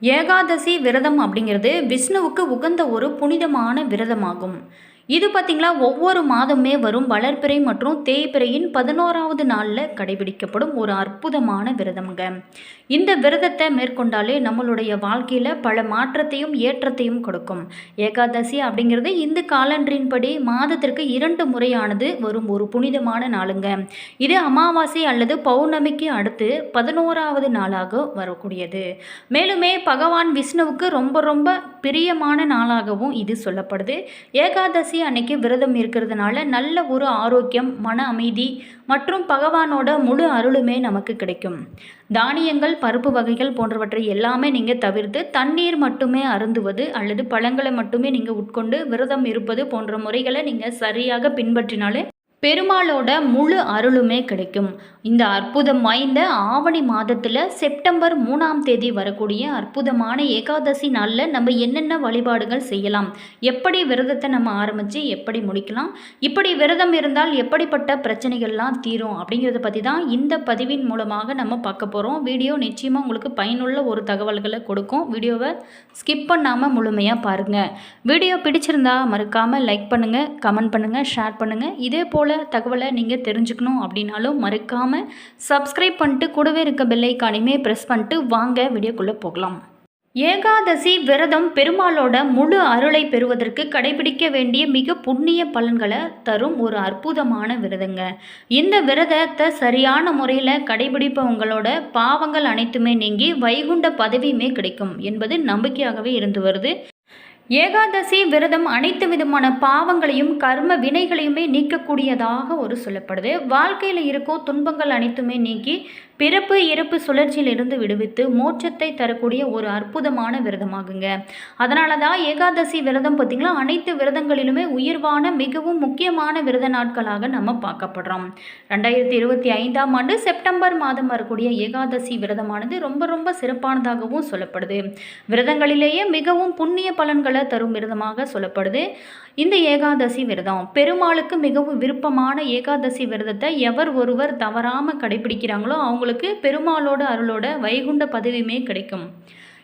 ஏகாதசி விரதம் அப்படிங்கிறது விஷ்ணுவுக்கு உகந்த ஒரு புனிதமான விரதமாகும். இது பார்த்திங்களா ஒவ்வொரு மாதமே வரும் வளர்பிறை மற்றும் தேய்பிறையின் பதினோராவது நாளில் கடைபிடிக்கப்படும் ஒரு அற்புதமான விரதம்ங்க. இந்த விரதத்தை மேற்கொண்டாலே நம்மளுடைய வாழ்க்கையில் பல மாற்றத்தையும் ஏற்றத்தையும் கொடுக்கும். ஏகாதசி அப்படிங்கிறது இந்து காலன்றின்படி மாதத்திற்கு இரண்டு முறையானது வரும் ஒரு புனிதமான நாளுங்க. இது அமாவாசை அல்லது பௌர்ணமிக்கு அடுத்து பதினோராவது நாளாக வரக்கூடியது. மேலுமே பகவான் விஷ்ணுவுக்கு ரொம்ப ரொம்ப பிரியமான நாளாகவும் இது சொல்லப்படுது. ஏகாதசி அன்னைக்கு விரதம் இருக்கிறதுனால நல்ல ஒரு ஆரோக்கியம் மன அமைதி மற்றும் பகவானோட முழு அருளுமே நமக்கு கிடைக்கும். தானியங்கள் பருப்பு வகைகள் போன்றவற்றை எல்லாமே நீங்கள் தவிர்த்து தண்ணீர் மட்டுமே அருந்துவது அல்லது பழங்களை மட்டுமே நீங்கள் உட்கொண்டு விரதம் இருப்பது போன்ற முறைகளை நீங்கள் சரியாக பின்பற்றினாலே பெருமாளோட முழு அருளுமே கிடைக்கும். இந்த அற்புதம் வாய்ந்த ஆவணி மாதத்தில் செப்டம்பர் மூணாம் தேதி வரக்கூடிய அற்புதமான ஏகாதசி நாளில் நம்ம என்னென்ன வழிபாடுகள் செய்யலாம்? எப்படி விரதத்தை நம்ம ஆரம்பித்து எப்படி முடிக்கலாம்? இப்படி விரதம் இருந்தால் எப்படிப்பட்ட பிரச்சனைகள்லாம் தீரும்? அப்படிங்கிறத பற்றி தான் இந்த பதிவின் மூலமாக நம்ம பார்க்க போகிறோம் வீடியோ நிச்சயமாக உங்களுக்கு பயனுள்ள ஒரு தகவல்களை கொடுக்கும். வீடியோவை ஸ்கிப் பண்ணாமல் முழுமையாக பாருங்கள் வீடியோ பிடிச்சிருந்தா மறக்காமல் லைக் பண்ணுங்கள் கமெண்ட் பண்ணுங்கள் ஷேர் பண்ணுங்கள் இதே போல் தகவலை நீங்கள் தெரிஞ்சுக்கணும் அப்படின்னாலும் மறக்காமல் சப்ஸ்கிரைப் பண்ணிட்டு கூடவே இருக்க பெல்லைக்கானையுமே ப்ரெஸ் பண்ணிட்டு வாங்க வீடியோக்குள்ளே போகலாம். ஏகாதசி விரதம் பெருமாளோட முழு அருளை பெறுவதற்கு கடைபிடிக்க வேண்டிய மிக புண்ணிய பலன்களை தரும் ஒரு அற்புதமான விரதங்க. இந்த விரதத்தை சரியான முறையில் கடைபிடிப்பவங்களோட பாவங்கள் அனைத்துமே நீங்கி வைகுண்ட பதவியுமே கிடைக்கும் என்பது நம்பிக்கையாகவே இருந்து வருது. ஏகாதசி விரதம் அனைத்து விதமான பாவங்களையும் கர்ம வினைகளையுமே நீக்கக்கூடியதாக ஒரு சொல்லப்படுது. வாழ்க்கையில் இருக்கும் துன்பங்கள் அனைத்துமே நீக்கி பிறப்பு இறப்பு சுழற்சியிலிருந்து விடுவித்து மோட்சத்தை தரக்கூடிய ஒரு அற்புதமான விரதமாகுங்க. அதனால தான் ஏகாதசி விரதம் பார்த்திங்களா அனைத்து விரதங்களிலுமே உயர்வான மிகவும் முக்கியமான விரத நாட்களாக நம்ம பார்க்கப்படுறோம். ரெண்டாயிரத்தி இருபத்தி ஐந்தாம் ஆண்டு செப்டம்பர் மாதம் வரக்கூடிய ஏகாதசி விரதமானது ரொம்ப ரொம்ப சிறப்பானதாகவும் சொல்லப்படுது. விரதங்களிலேயே மிகவும் புண்ணிய பலன்களை தரும் விரதமாக சொல்லப்படுது இந்த ஏகாதசி விரதம். பெருமாளுக்கு மிகவும் விருப்பமான ஏகாதசி விரதத்தை எவர் ஒருவர் தவறாமல் கடைபிடிக்கிறாங்களோ அவங்களுக்கு பெருமாளோட அருளோட வைகுண்ட பதவியுமே கிடைக்கும்.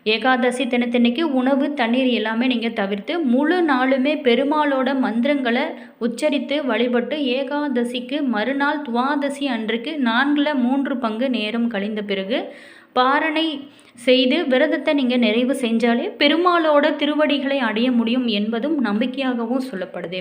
ஏகாதசி தினத்தன்னைக்கு உணவு தண்ணீர் எல்லாமே நீங்கள் தவிர்த்து முழு நாளுமே பெருமாளோட மந்திரங்களை உச்சரித்து வழிபட்டு ஏகாதசிக்கு மறுநாள் துவாதசி அன்றைக்கு நான்கில் மூன்று பங்கு நேரம் கழிந்த பிறகு பாரணை செய்து விரதத்தை நீங்கள் நிறைவு செஞ்சாலே பெருமாளோட திருவடிகளை அடைய முடியும் என்பதும் நம்பிக்கையாகவும் சொல்லப்படுது.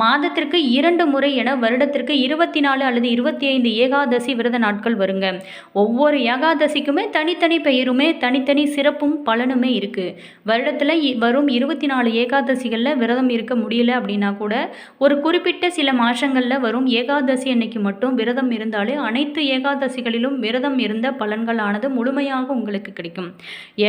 மாதத்திற்கு இரண்டு முறை என வருடத்திற்கு இருபத்தி நாலு அல்லது இருபத்தி ஐந்து ஏகாதசி விரத நாட்கள் வருங்க. ஒவ்வொரு ஏகாதசிக்குமே தனித்தனி பெயருமே தனித்தனி சிறப்பும் பலனுமே இருக்குது வருடத்தில் வரும் இருபத்தி நாலு ஏகாதசிகளில் விரதம் இருக்க முடியல அப்படின்னா கூட ஒரு குறிப்பிட்ட சில மாதங்களில் வரும் ஏகாதசி அன்னைக்கு மட்டும் விரதம் இருந்தாலே அனைத்து ஏகாதசிகளிலும் விரதம் இருந்த பலன்களானது முழுமையாக உங்களுக்கு கிடைக்கும்.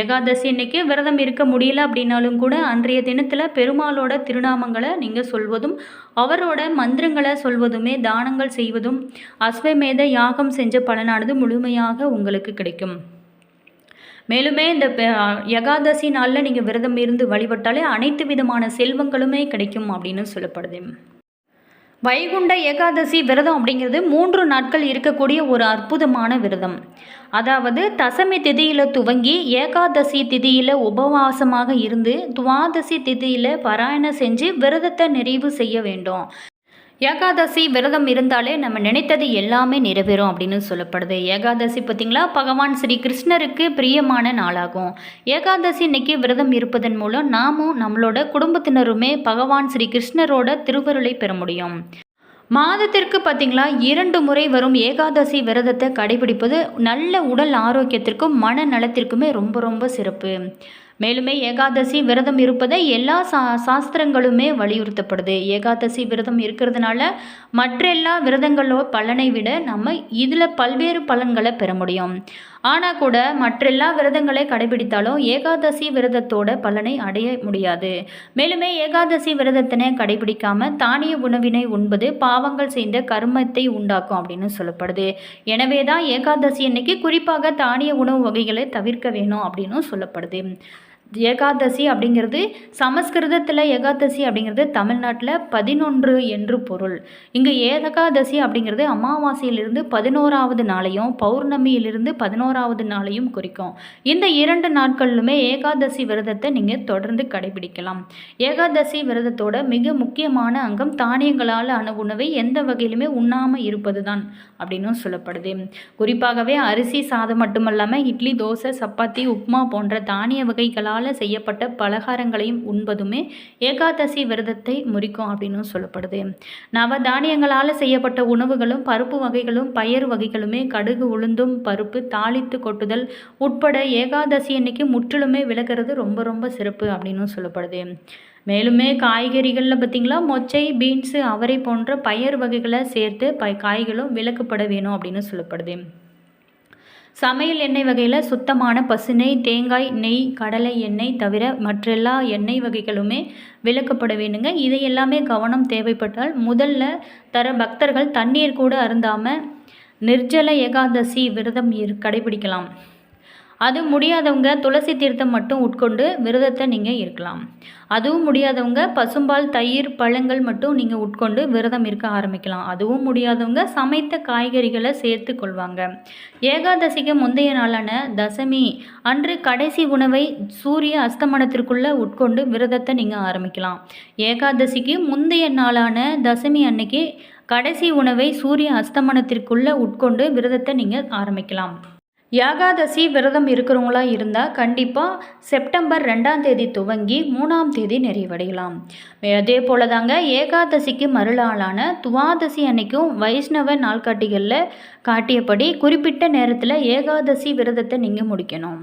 ஏகாதசி அன்னைக்கு விரதம் இருக்க முடியல அப்படின்னாலும் கூட அன்றைய தினத்தில் பெருமாளோட திருநாமங்களை நீங்கள் சொல்வதும் அவரோட மந்திரங்களை சொல்வதுமே தானங்கள் செய்வதும் அஸ்வமேத யாகம் செஞ்ச பலனானது முழுமையாக உங்களுக்கு கிடைக்கும். மேலுமே இந்த ஏகாதசி நாளில் நீங்கள் விரதம் இருந்து வழிபட்டாலே அனைத்து விதமான செல்வங்களுமே கிடைக்கும் அப்படின்னு சொல்லப்படுது. வைகுண்ட ஏகாதசி விரதம் அப்படிங்கிறது மூன்று நாட்கள் இருக்கக்கூடிய ஒரு அற்புதமான விரதம். அதாவது தசமி திதியில் துவங்கி ஏகாதசி திதியில் உபவாசமாக இருந்து துவாதசி திதியில் பாராயணம் செஞ்சு விரதத்தை நிறைவு செய்ய வேண்டும். ஏகாதசி விரதம் இருந்தாலே நம்ம நினைத்தது எல்லாமே நிறைவேறும் அப்படின்னு சொல்லப்படுது. ஏகாதசி பார்த்திங்களா? பகவான் ஸ்ரீ கிருஷ்ணருக்கு பிரியமான நாளாகும். ஏகாதசி இன்னைக்கு விரதம் இருப்பதன் மூலம் நாமும் நம்மளோட குடும்பத்தினருமே பகவான் ஸ்ரீ கிருஷ்ணரோட திருவருளை பெற முடியும். மாதத்திற்கு பார்த்திங்களா? இரண்டு முறை வரும் ஏகாதசி விரதத்தை கடைபிடிப்பது நல்ல உடல் ஆரோக்கியத்திற்கும் மன நலத்திற்குமே ரொம்ப ரொம்ப சிறப்பு. மேலுமே ஏகாதசி விரதம் இருப்பதை எல்லா சா சாஸ்திரங்களுமே வலியுறுத்தப்படுது. ஏகாதசி விரதம் இருக்கிறதுனால மற்ற எல்லா விரதங்களோ பலனை விட நம்ம இதில் பல்வேறு பலன்களை பெற முடியும். ஆனால் கூட மற்ற எல்லா விரதங்களை கடைபிடித்தாலும் ஏகாதசி விரதத்தோட பலனை அடைய முடியாது. மேலுமே ஏகாதசி விரதத்தினை கடைபிடிக்காம தானிய உணவினை உண்பது பாவங்கள் செய்த கர்மத்தை உண்டாக்கும் அப்படின்னு சொல்லப்படுது. எனவே தான் ஏகாதசி அன்னைக்கு குறிப்பாக தானிய உணவு வகைகளை தவிர்க்க வேணும் அப்படின்னு சொல்லப்படுது. ஏகாதசி அப்படிங்கிறது சமஸ்கிருதத்தில் ஏகாதசி அப்படிங்கிறது தமிழ்நாட்டில் பதினொன்று என்று பொருள். இங்கே ஏகாதசி அப்படிங்கிறது அமாவாசையிலிருந்து பதினோராவது நாளையும் பௌர்ணமியிலிருந்து பதினோராவது நாளையும் குறிக்கும். இந்த இரண்டு நாட்களிலுமே ஏகாதசி விரதத்தை நீங்கள் தொடர்ந்து கடைபிடிக்கலாம். ஏகாதசி விரதத்தோட மிக முக்கியமான அங்கம் தானியங்களால் அணு உணவை எந்த வகையிலுமே உண்ணாமல் இருப்பது தான் அப்படின்னும் சொல்லப்படுது. குறிப்பாகவே அரிசி சாதம் மட்டுமல்லாமல் இட்லி தோசை சப்பாத்தி உப்மா போன்ற தானிய வகைகளால் செய்யப்பட்ட பலகாரங்களையும் உண்பதுமே ஏகாதசி விரதத்தை முறிக்கும் அப்படின்னும் சொல்லப்படுது. நவதானியங்களால் செய்யப்பட்ட உணவுகளும் பருப்பு வகைகளும் பயறு வகைகளுமே கடுகு உளுந்தும் பருப்பு தாளித்து கொட்டுதல் உட்பட ஏகாதசி அன்னைக்கு முற்றிலுமே விலகிறது ரொம்ப ரொம்ப சிறப்பு அப்படின்னும் சொல்லப்படுது. மேலுமே காய்கறிகளில் பார்த்திங்களா மொச்சை பீன்ஸு அவரை போன்ற பயறு வகைகளை சேர்த்து ப காய்களும் விலக்கப்பட வேணும் அப்படின்னு சொல்லப்படுது. சமையல் எண்ணெய் வகையில் சுத்தமான பசுனை தேங்காய் நெய் கடலை எண்ணெய் தவிர மற்றெல்லா எண்ணெய் வகைகளுமே விளக்கப்பட வேணுங்க இதை எல்லாமே கவனம் தேவைப்பட்டால் முதல்ல தர பக்தர்கள் தண்ணீர் கூட அருந்தாமல் நிர்ஜல ஏகாதசி விரதம் இரு கடைபிடிக்கலாம். அது முடியாதவங்க துளசி தீர்த்தம் மட்டும் உட்கொண்டு விரதத்தை நீங்கள் இருக்கலாம். அதுவும் முடியாதவங்க பசும்பால் தயிர் பழங்கள் மட்டும் நீங்கள் உட்கொண்டு விரதம் இருக்க ஆரம்பிக்கலாம். அதுவும் முடியாதவங்க சமைத்த காய்கறிகளை சேர்த்து கொள்வாங்க. ஏகாதசிக்கு முந்தைய நாளான தசமி அன்று கடைசி உணவை சூரிய அஸ்தமனத்திற்குள்ளே உட்கொண்டு விரதத்தை நீங்கள் ஆரம்பிக்கலாம். ஏகாதசிக்கு முந்தைய நாளான தசமி அன்னைக்கு கடைசி உணவை சூரிய அஸ்தமனத்திற்குள்ளே உட்கொண்டு விரதத்தை நீங்கள் ஆரம்பிக்கலாம். ஏகாதசி விரதம் இருக்கிறவங்களா இருந்தால் கண்டிப்பாக செப்டம்பர் ரெண்டாம் தேதி துவங்கி மூணாம் தேதி நிறைவடையலாம். அதே போல் தாங்க ஏகாதசிக்கு மறுநாளான துவாதசி அன்னைக்கும் வைஷ்ணவ நாள்காட்டிகளில் காட்டியபடி குறிப்பிட்ட நேரத்தில் ஏகாதசி விரதத்தை நீங்கள் முடிக்கணும்.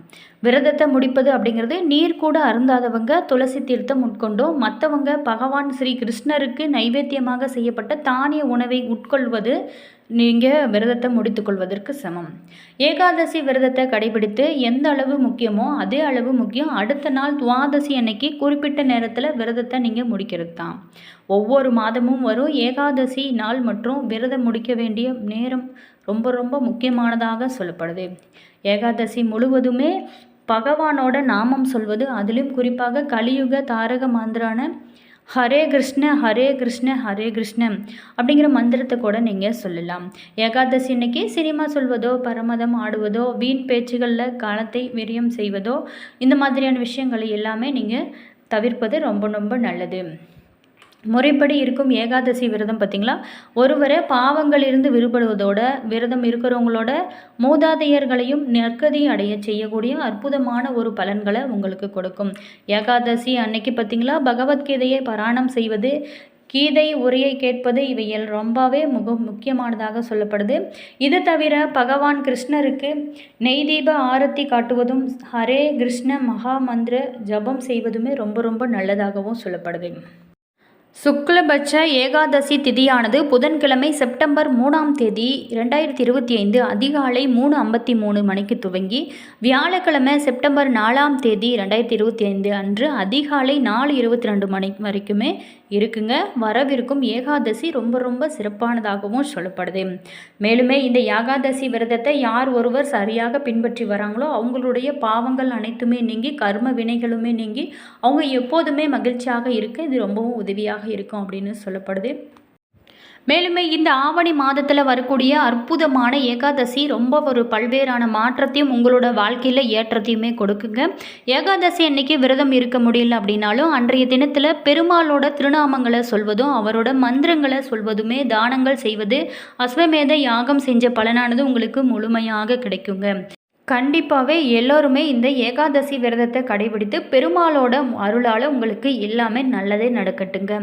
விரதத்தை முடிப்பது அப்படிங்கிறது நீர் கூட அருந்தாதவங்க துளசி தீர்த்தம் உட்கொண்டும் மற்றவங்க பகவான் ஸ்ரீ கிருஷ்ணருக்கு நைவேத்தியமாக செய்யப்பட்ட தானிய உணவை உட்கொள்வது நீங்கள் விரதத்தை முடித்துக்கொள்வதற்கு சமம். ஏகாதசி விரதத்தை கடைபிடித்து எந்த அளவு முக்கியமோ அதே அளவு முக்கியம். அடுத்த நாள் துவாதசி அன்னைக்கு குறிப்பிட்ட நேரத்தில் விரதத்தை நீங்கள் முடிக்கிறது தான் ஒவ்வொரு மாதமும் வரும் ஏகாதசி நாள் மற்றும் விரதம் முடிக்க வேண்டிய நேரம் ரொம்ப ரொம்ப முக்கியமானதாக சொல்லப்படுது. ஏகாதசி முழுவதுமே பகவானோட நாமம் சொல்வது அதிலும் குறிப்பாக கலியுக தாரக மாந்திரான ஹரே கிருஷ்ண ஹரே கிருஷ்ண ஹரே கிருஷ்ண அப்படிங்கிற மந்திரத்தை கூட நீங்கள் சொல்லலாம். ஏகாதசி இன்னைக்கு சினிமா சொல்வதோ பரமதம் ஆடுவதோ வீண் பேச்சுகளில் காலத்தை விரியம் செய்வதோ இந்த மாதிரியான விஷயங்களை எல்லாமே நீங்கள் தவிர்ப்பது ரொம்ப ரொம்ப நல்லது. முறைப்படி இருக்கும் ஏகாதசி விரதம் பார்த்திங்களா? ஒருவரை பாவங்களிலிருந்து விடுபடுவதோட விரதம் இருக்கிறவங்களோட மூதாதையர்களையும் நற்கதி அடைய செய்யக்கூடிய அற்புதமான ஒரு பலன்களை உங்களுக்கு கொடுக்கும். ஏகாதசி அன்னைக்கு பார்த்திங்களா? பகவத்கீதையை பராணம் செய்வது கீதை உரையை கேட்பது இவையில் ரொம்பவே மிக முக்கியமானதாக சொல்லப்படுது. இது தவிர பகவான் கிருஷ்ணருக்கு நெய் தீப ஆரத்தி காட்டுவதும் ஹரே கிருஷ்ண மகா மந்திர ஜபம் செய்வதுமே ரொம்ப ரொம்ப நல்லதாகவும் சொல்லப்படுது. சுக்லபட்ச ஏகாதசி திதியானது புதன்கிழமை செப்டம்பர் மூணாம் தேதி ரெண்டாயிரத்தி இருபத்தி ஐந்து அதிகாலை மூணு ஐம்பத்தி மூணு மணிக்கு துவங்கி வியாழக்கிழமை செப்டம்பர் நாலாம் தேதி ரெண்டாயிரத்தி இருபத்தி ஐந்து அன்று அதிகாலை நாலு இருபத்தி ரெண்டு மணி வரைக்குமே இருக்குங்க. வரவிருக்கும் ஏகாதசி ரொம்ப ரொம்ப சிறப்பானதாகவும் சொல்லப்படுது. மேலுமே இந்த ஏகாதசி விரதத்தை யார் ஒருவர் சரியாக பின்பற்றி வராங்களோ அவங்களுடைய பாவங்கள் அனைத்துமே நீங்கி கர்ம வினைகளுமே நீங்கி அவங்க எப்போதுமே மகிழ்ச்சியாக இருக்க இது ரொம்பவும் உதவியாக இருக்கும் அப்படின்னு சொல்லப்படுது. மேலுமே இந்த ஆவணி மாதத்தில் வரக்கூடிய அற்புதமான ஏகாதசி ரொம்ப ஒரு பல்வேறான மாற்றத்தையும் உங்களோட வாழ்க்கையில் ஏற்றத்தையுமே கொடுக்குங்க. ஏகாதசி அன்னைக்கு விரதம் இருக்க முடியல அப்படின்னாலும் அன்றைய தினத்தில் பெருமாளோட திருநாமங்களை சொல்வதும் அவரோட மந்திரங்களை சொல்வதுமே தானங்கள் செய்வது அஸ்வமேத யாகம் செஞ்ச பலனானது உங்களுக்கு முழுமையாக கிடைக்குங்க. கண்டிப்பாகவே எல்லோருமே இந்த ஏகாதசி விரதத்தை கடைபிடித்து பெருமாளோட அருளால் உங்களுக்கு எல்லாமே நல்லதே நடக்கட்டுங்க.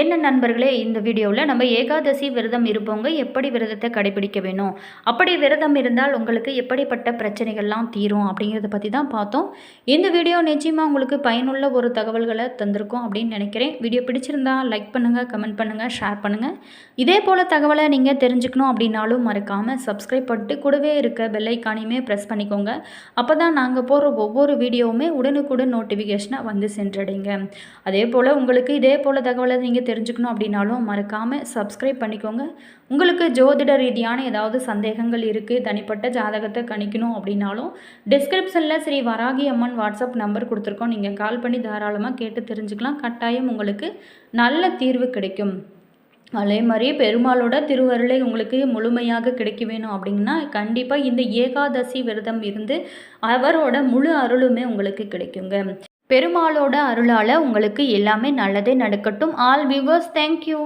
என்ன நண்பர்களே இந்த வீடியோவில் நம்ம ஏகாதசி விரதம் இருப்பவங்க எப்படி விரதத்தை கடைபிடிக்க வேணும்? அப்படி விரதம் இருந்தால் உங்களுக்கு எப்படிப்பட்ட பிரச்சனைகள்லாம் தீரும் அப்படிங்கிறத பற்றி தான் பார்த்தோம். இந்த வீடியோ நிச்சயமாக உங்களுக்கு பயனுள்ள ஒரு தகவல்களை தந்திருக்கும் அப்படின்னு நினைக்கிறேன். வீடியோ பிடிச்சிருந்தா லைக் பண்ணுங்கள் கமெண்ட் பண்ணுங்கள் ஷேர் பண்ணுங்கள் இதே போல் தகவலை நீங்கள் தெரிஞ்சுக்கணும் அப்படின்னாலும் மறக்காமல் சப்ஸ்கிரைப் பண்ணிட்டு கூடவே இருக்க பெல்லைக்கானையுமே ப்ரெஸ் பண்ணி பண்ணிக்கோங்க. அப்போ தான் நாங்கள் போடுற ஒவ்வொரு வீடியோவுமே உடனுக்குடன் நோட்டிஃபிகேஷனாக வந்து சென்றடைங்க. அதே போல் உங்களுக்கு இதே போல் தகவலை நீங்கள் தெரிஞ்சுக்கணும் அப்படின்னாலும் மறக்காமல் சப்ஸ்கிரைப் பண்ணிக்கோங்க. உங்களுக்கு ஜோதிட ரீதியான ஏதாவது சந்தேகங்கள் இருக்குது தனிப்பட்ட ஜாதகத்தை கணிக்கணும் அப்படின்னாலும் டிஸ்கிரிப்ஷனில் ஸ்ரீ வராகி அம்மன் வாட்ஸ்அப் நம்பர் கொடுத்துருக்கோம். நீங்கள் கால் பண்ணி தாராளமாக கேட்டு தெரிஞ்சுக்கலாம். கட்டாயம் உங்களுக்கு நல்ல தீர்வு கிடைக்கும். அதே மாதிரி பெருமாளோட திருவருளை உங்களுக்கு முழுமையாக கிடைக்க வேணும் அப்படின்னா கண்டிப்பாக இந்த ஏகாதசி விரதம் இருந்து அவரோட முழு அருளுமே உங்களுக்கு கிடைக்குங்க. பெருமாளோட அருளால் உங்களுக்கு எல்லாமே நல்லதே நடக்கட்டும். All viewers thank you